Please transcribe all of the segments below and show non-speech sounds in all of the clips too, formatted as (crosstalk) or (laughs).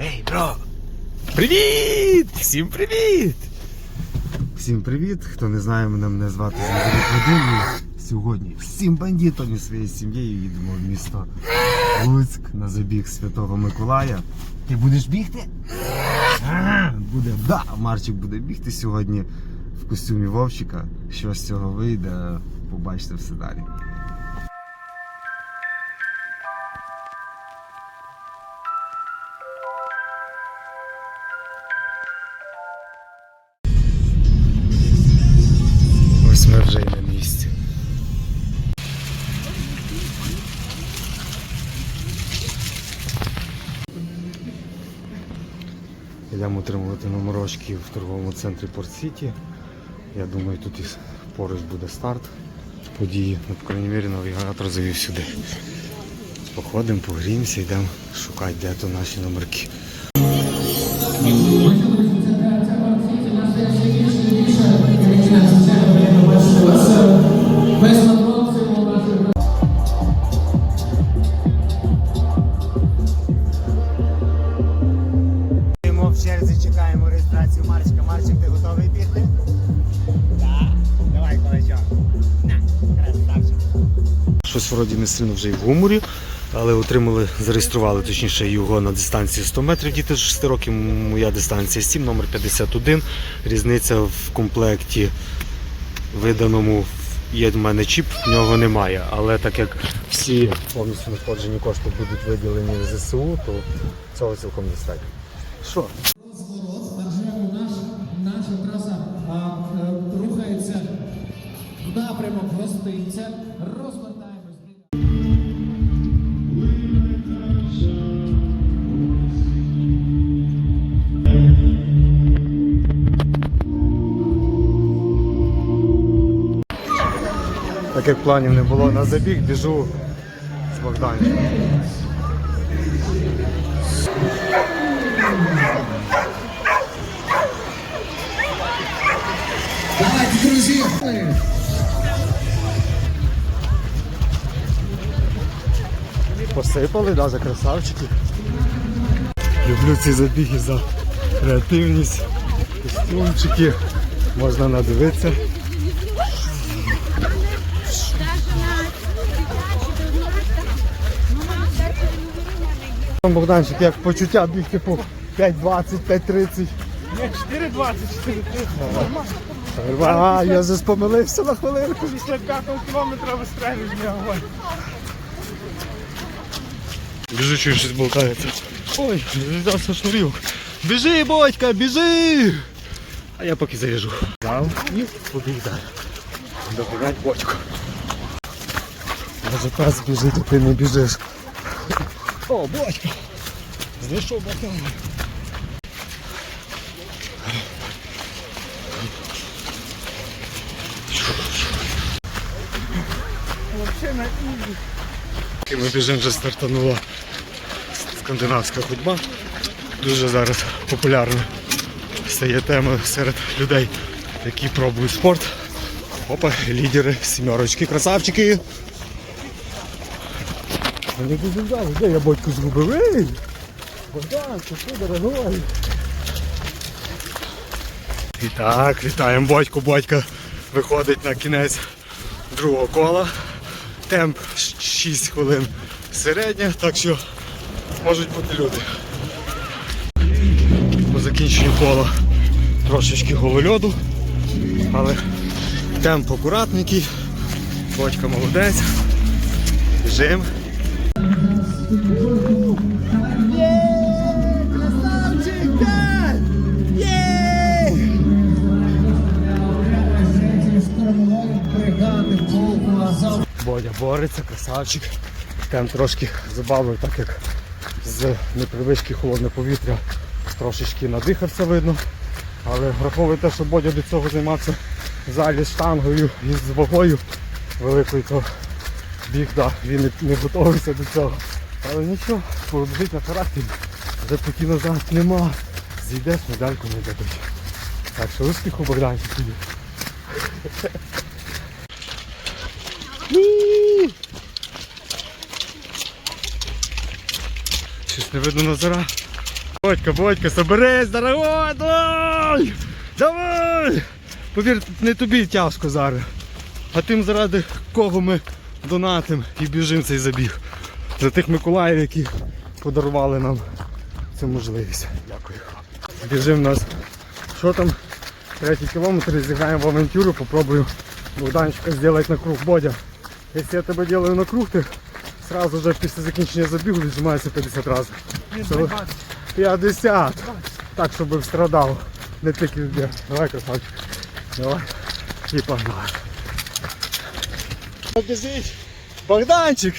Ей, бро! Привіт! Всім привіт! Всім привіт! Хто не знає, мене, мене звати Змазовик Вадим. І Сьогодні всім бандитом і своєю сім'єю їдемо в місто Луцьк на забіг Святого Миколая. Ти будеш бігти? Ага, Буде, да, Марчик буде бігти сьогодні в костюмі Вовчика. Що з цього вийде, побачите все далі. Йдемо отримувати номерочки в торговому центрі Порт Сіті. Я думаю, тут і поруч буде старт події. Ну, по крайній мірі, навігатор завів сюди. Походимо, погріємося, йдемо шукати, де то наші номерки. Щось вроді не сильно вже й в гуморі, але отримали, зареєстрували точніше його на дистанції 100 метрів. Діти 6 років, моя дистанція 7, номер 51. Різниця в комплекті виданому є в мене чіп, в нього немає. Але так як всі повністю надходжені кошти будуть виділені в ЗСУ, то цього цілком достатньо. Що? е, рухається в напрямок гостинця. Так планів не було на забіг, біжу з Богданчиком. Давайте, друзі! Посипали, да, за красавчики. Люблю ці забіги за креативність, костюмчики, можна надивитися. Богданчик, як почуття бігти по 5.20, 5.30. Ні, 4,20, 4,30. А, я вже помилився на хвилинку. Після п'ятого кілометра вистрелюєш не огонь. Біжу, чую, щось болтається. Ой, взявся шнурівок. Біжи, батька, біжи! А я поки заїжджу. Дав і побіг далі. Доганяй батько. Може пес біжить, а ти не біжиш. О, батько! Знайшов батька. І ми біжимо вже стартанула скандинавська ходьба. Дуже зараз популярна стає тема серед людей, які пробують спорт. Опа, лідери, сімерочки, красавчики. Вони дуже де я батьку згубив? Ей! Богдан, ти що, дорогой? І так, вітаємо батьку, батька виходить на кінець другого кола. Темп 6 хвилин середня, так що можуть бути люди. По закінченню кола трошечки голольоду, але темп акуратненький, батька молодець. Біжим. Бодя бореться, красавчик. Там трошки забавив, так як з непривички холодне повітря трошечки надихався видно. Але враховуйте, що Бодя до цього займався в залі з штангою і з вагою великою, то біг, да, він не, готувався до цього. Але нічого, побіжить на характері, путі назад нема. Зійдеш, медальку не дадуть. Так що успіху Богданчик тобі. Щось не видно Назара. Бодька, Бодька, соберись, дорогой, давай! Повір, не тобі тяжко зараз. А тим, заради кого ми донатим і біжимо цей забіг. За тих Миколаїв, які подарували нам цю можливість. Дякую. Біжимо нас. Що там? Третій кілометр, зіграємо в авантюру, попробую Богданчика зробити на круг. Бодя. Якщо я тебе роблю на круг, ти сразу же після закінчення забігу віджимається 50 разів. Це 50. Так, щоб страдав. Не тільки вбіг. Давай, красавчик. Давай. І погнали. Богданчик.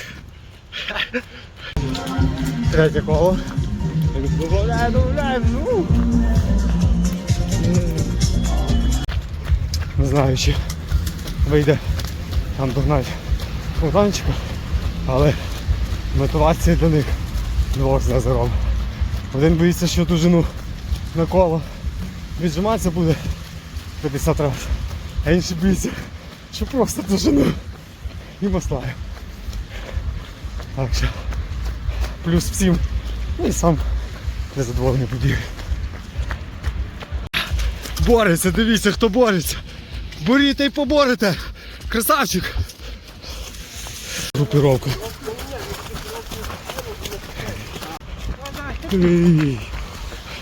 Третє коло. Не знаю, чи вийде там догнати Богданчика, але мотивація до них двох з Назаром. Один боїться, що ту на коло віджиматися буде 50 разів, а інший боїться, що просто дожину і маслаю. Так що плюс всім, ну і сам незадоволений побіг. Бореться, дивіться, хто бореться. Боріте і поборете. Красавчик. Групіровка.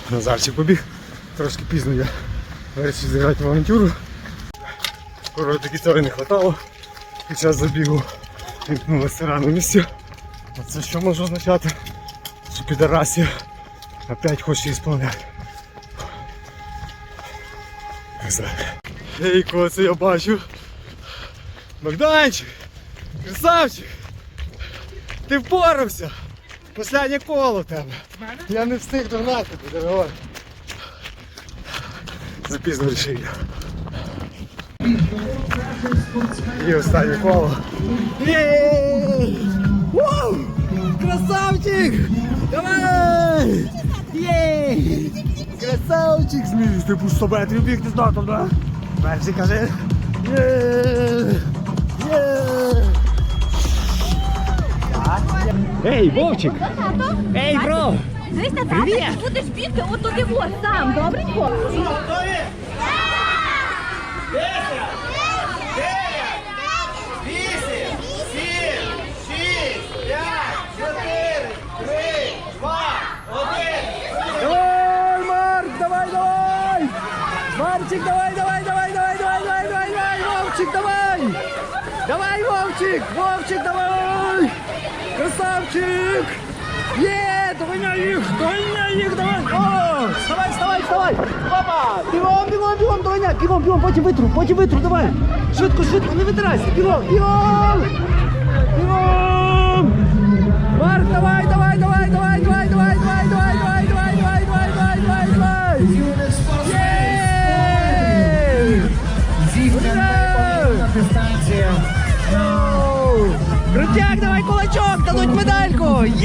Назарчик побіг. Трошки пізно я вирішив зіграти в авантюру. Скоро таки не хватало. Під час забігу вімкнулося рано місце. А це що може означати? Що підарасія опять хоче ісполняти. Ей, кого це я бачу. Богданчик! Красавчик! Ти впорався! Останнє коло тебе. Я не встиг догнати тебе, дорогой. Запізно рішив. І останнє коло. Єй! Cały zmienić te pustometry, biegniesz na to, no. Mercy każe. Ей, Вовчик! Ей, бро! Дивись на тата, ти будеш бігти от туди вот сам, добренько? Готові? Е! Після! Марчик, давай, давай, давай, давай, давай, давай, давай, давай, Вовчик, давай! Давай, Вовчик, Вовчик, давай! Красавчик! Є, доганяй їх, доганяй їх, давай! О, вставай, вставай, вставай! Папа! Бігом, бігом, бігом, доганяй, бігом, бігом, потім витру, потім витру, давай! Швидко, швидко, не витирайся, бігом, бігом! Бігом!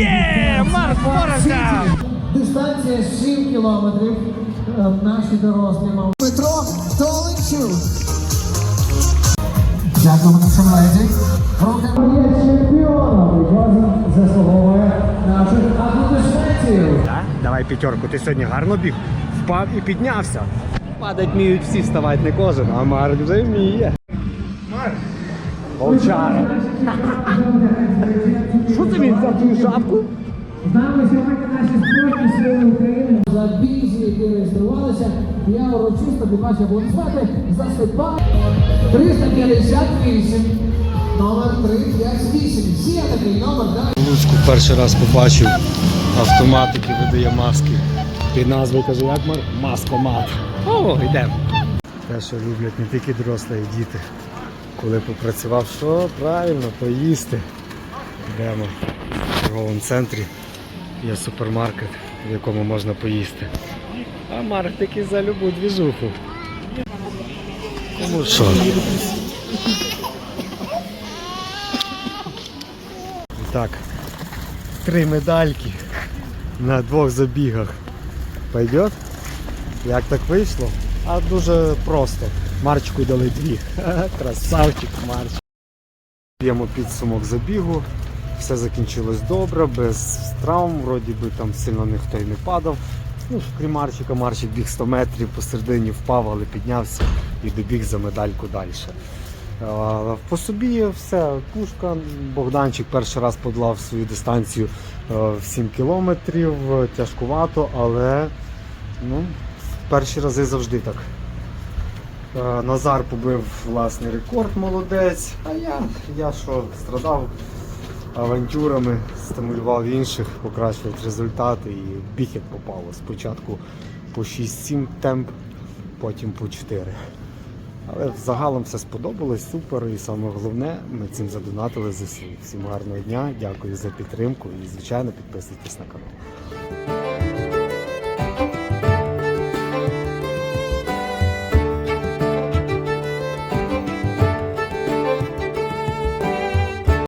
Є! Марк впорався! Дистанція 7 кілометрів. Е, Наші дорослі мав. Петро Толинчук. Дякуємо нашим леді. Є чемпіоном. Кожен заслуговує наших аплодисментів. Давай п'ятерку, ти сьогодні гарно біг, впав і піднявся. Падать вміють всі, вставати не кожен, а Марк вже вміє. Волчара. Що це він взяв твою шапку? З нами сьогодні наші збройні сили України. За бізі, які реєструвалися, я урочисто від ваші аплодисменти засипаю 358, номер 358. Всі такий номер, так? Луцьку перший раз побачив автомат, який видає маски. Під назвою каже, як? Маскомат. О, йдемо. Те, що люблять не тільки дорослі, а й діти. Коли попрацював, що правильно, поїсти. Йдемо в торговому центрі. Є супермаркет, в якому можна поїсти. А Марк такий за любу двіжуху. Кому що? Так, три медальки на двох забігах. Пойдет? Як так вийшло? А дуже просто. Марчику дали дві. (laughs) Красавчик Марч. П'ємо підсумок забігу. все закінчилось добре, без травм, вроді би там сильно ніхто й не падав. Ну, крім Марчика, Марчик біг 100 метрів, посередині впав, але піднявся і добіг за медальку далі. По собі все, пушка. Богданчик перший раз подолав свою дистанцію е, в 7 кілометрів, тяжкувато, але ну, перші рази завжди так. Е, Назар побив власний рекорд, молодець. А я, я що страдав авантюрами, стимулював інших, покращувати результати і біг як попало. Спочатку по 6-7 темп, потім по 4. Але загалом все сподобалось, супер. І саме головне, ми цим задонатили ЗСУ. Всім гарного дня, дякую за підтримку і, звичайно, підписуйтесь на канал.